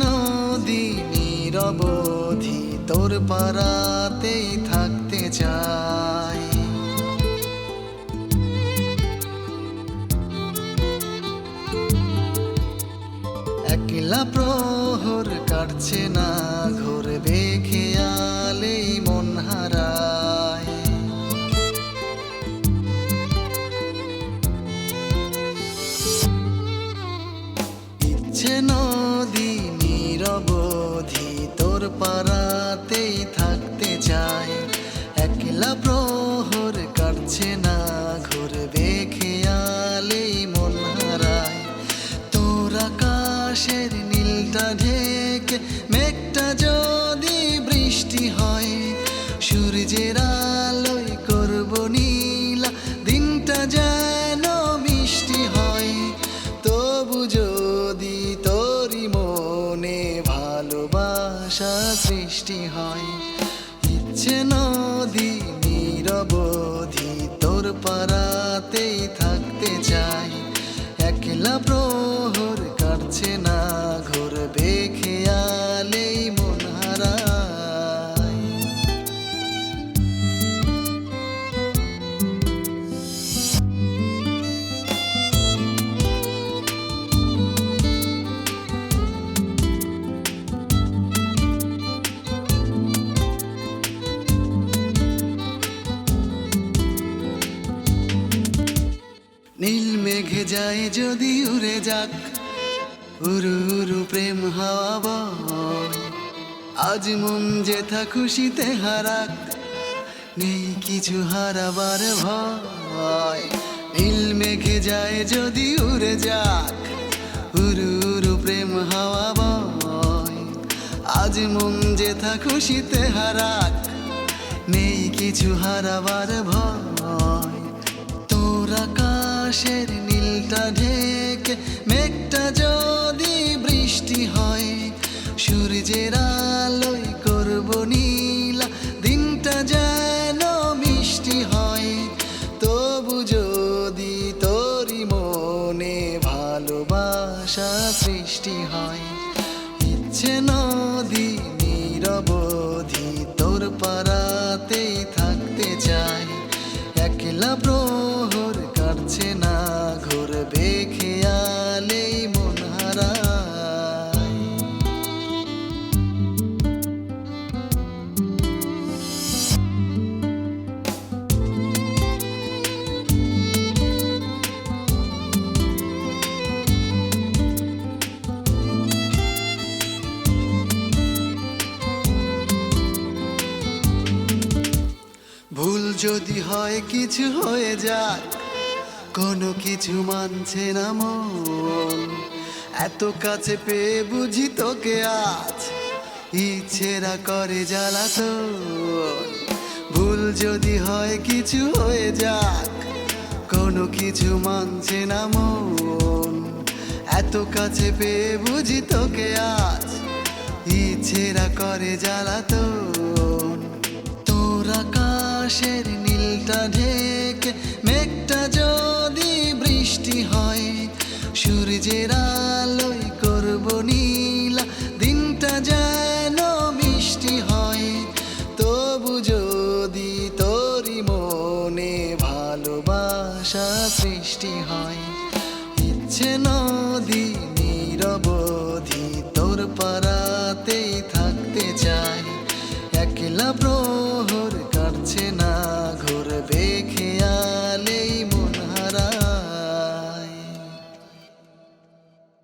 নদী নিরবধি তোর পাড়াতেই থাকতে চাই। একলা প্রহর কাটছে না ঘুরবে বেখেয়ালেই মন হারায়। ইচ্ছে না একলা প্রহর কাটছে না ঘুরবে খেয়ালেই মন হারায় তোর আকাশের নীলটা ঢেকে, মেঘটা যদি বৃষ্টি হয়, সূর্যের আলোয় করব নীলা, দিনটা যেন মিষ্টি হয়। তবু যদি তোরই মনে ভালোবাসা সৃষ্টি হয়, ইচ্ছে নদী নিরবধি তোর পাড়াতেই থাকতে মেঘে যায় যদি উড়ে যাক উরু উরু প্রেম হাওয়া আজ মন যেথা খুশিতে হারাক, নেই কিছু হারাবার ভয়। নীল মেঘে যায় যদি উড়ে যাক উরু উরু প্রেম হাওয়া বয়। আজ মন যেথা খুশিতে হারাক, নেই কিছু হারাবার ভয়। তোর আকাশের নীলটা ঢেকে, মেঘটা যদি বৃষ্টি হয়, সূর্যের আলোয় করব নীলা, দিনটা যেন মিষ্টি হয়। তবু যদি তোরই মনে ভালোবাসা সৃষ্টি হয়, ইচ্ছে নদী নিরবধি তোর পাড়াতেই থাকতে চাই। একলা প্রহর কাটছে না ঘুরবে খেয়ালেই মন ভুল যদি হয় কিছু হয়ে যাক। কোনো কিছু মানছে না মন। এত কাছে পেয়ে বুঝি তোকে আজ ইচ্ছেরা করে জ্বালাতো ভুল যদি হয় কিছু হয়ে যাক, কোনো কিছু মানছে না মন। এত কাছে পেয়ে বুঝি তোকে আজ ইচ্ছেরা করে জ্বালাতন। তোর আকাশের নীলটা ঢেকে সূর্যের আলোয় করব নীলা। দিনটা যেন মিষ্টি হয়, তবু যদি তোরই মনে ভালোবাসা সৃষ্টি হয়, ইচ্ছে নদী